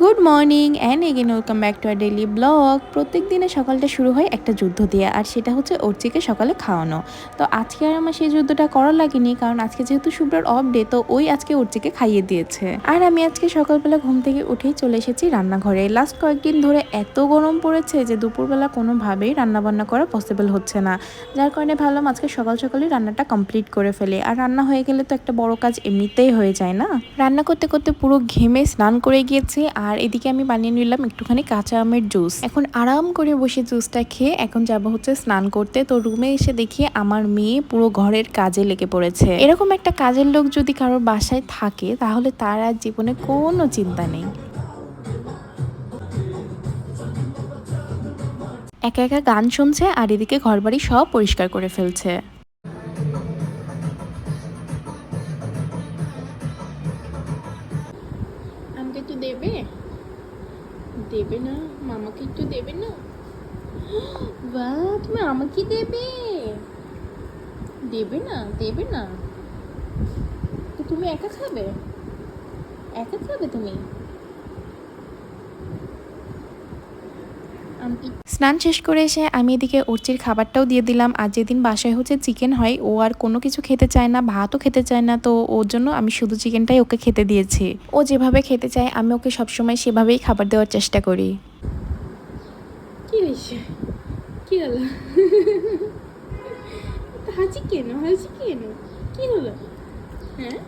Good morning and again welcome back to our daily blog. প্রত্যেক দিনে সকালটা শুরু হয় একটা যুদ্ধ দিয়ে, আর সেটা হচ্ছে অর্চিকে সকালে খাওয়ানো। তো আজকে আর আমার সেই যুদ্ধটা করা লাগেনি, কারণ আজকে যেহেতু শুভ্রার অফ ডে তো ওই আজকে অর্চিকে খাইয়ে দিয়েছে। আর আমি আজকে সকালবেলা ঘুম থেকে উঠেই চলে এসেছি রান্নাঘরে। লাস্ট কয়েকদিন ধরে এত গরম পড়েছে যে দুপুরবেলা কোনোভাবেই রান্নাবান্না করা পসিবল হচ্ছে না। যার কারণে ভাবলাম আজকে সকাল সকালই রান্নাটা কমপ্লিট করে ফেলে। আর রান্না হয়ে গেলে তো একটা বড় কাজ এমনিতেই হয়ে যায় না? রান্না করতে করতে পুরো ঘেমে স্নান করে গিয়েছি আর এদিকে আমি বানিয়ে নিলাম একটুখানি কাঁচা আমের জুস। এখন আরাম করে বসে জুসটা খেয়ে এখন যাব হচ্ছে স্নান করতে। তো রুমে এসে দেখি আমার মেয়ে পুরো ঘরের কাজে লেগে পড়েছে। এরকম একটা কাজের লোক যদি কারোর বাসায় থাকে, তাহলে তার আর জীবনে কোনো চিন্তা নেই। একা একা গান শুনছে আর এদিকে ঘরবাড়ি সব পরিষ্কার করে ফেলছে। আমাকে একটু দেবে? দেবে না, মামাকে একটু দেবে না? বা তুমি আমাকে দেবে? দেবে না দেবে না। তো তুমি একা খাবে? একা খাবে তুমি? স্নান শেষ করে এসে আমি এদিকে উর্চির খাবারটাও দিয়ে দিলাম। আর যেদিন বাসায় হচ্ছে চিকেন হয়, ও আর কোনো কিছু খেতে চায় না, ভাতও খেতে চায় না। তো ওর জন্য আমি শুধু চিকেনটাই ওকে খেতে দিয়েছি। ও যেভাবে খেতে চায়, আমি ওকে সবসময় সেভাবেই খাবার দেওয়ার চেষ্টা করি। কেন? কেন? কি হলো? হ্যাঁ?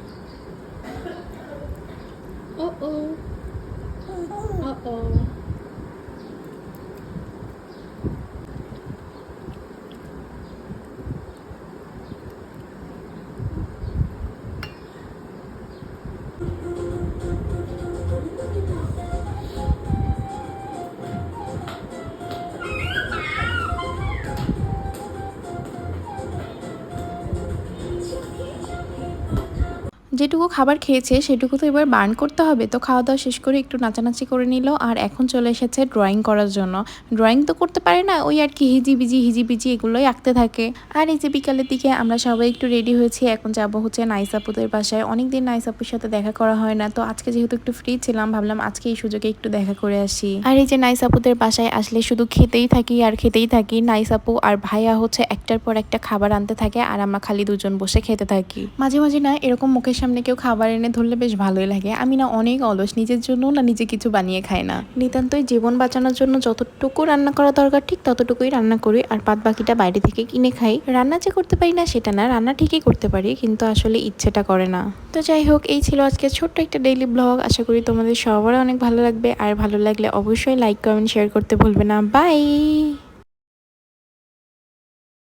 যেটুকু খাবার খেয়েছে সেটুকু তো এবার বার্ন করতে হবে। তো খাওয়া দাওয়া শেষ করে একটু নাচানাচি করে নিল আর এখন চলে এসেছে ড্রয়িং করার জন্য। ড্রয়িং তো করতে পারে না, ওই আর কি হিজিবিজি হিজিবিজি এগুলোই আঁকতে থাকে। আর এই যে বিকালের দিকে আমরা সবাই একটু রেডি হয়েছি, এখন যাব হচ্ছে নাইসাপুদের বাসায়। অনেকদিন নাইসাপুর সাথে দেখা করা হয় না, তো আজকে যেহেতু একটু ফ্রি ছিলাম, ভাবলাম আজকে এই সুযোগে একটু দেখা করে আসি। আর এই যে নাইসাপুদের বাসায় আসলে শুধু খেতেই থাকি আর খেতেই থাকি। নাইসাপু আর ভাইয়া হচ্ছে একটার পর একটা খাবার আনতে থাকে আর আমরা খালি দুজন বসে খেতে থাকি। মাঝে মাঝে না এরকম মুখের সামনে কেউ খাবার এনে ধরলে বেশ ভালোই লাগে। আমি না অনেক অলস, নিজের জন্য না নিজে কিছু বানিয়ে খাই না। নিতান্তই জীবন বাঁচানোর জন্য যতটুকু রান্না করা দরকার, ঠিক ততটুকুই রান্না করি আর বাদ বাকিটা বাইরে থেকে কিনে খাই। রান্না যে করতে পারি না সেটা না, রান্না ঠিকই করতে পারি, কিন্তু আসলে ইচ্ছেটা করে না। তো যাই হোক, এই ছিল আজকে ছোট্ট একটা ডেইলি ব্লগ আশা করি তোমাদের সবারও অনেক ভালো লাগবে। আর ভালো লাগলে অবশ্যই লাইক কমেন্ট শেয়ার করতে ভুলবে না। বাই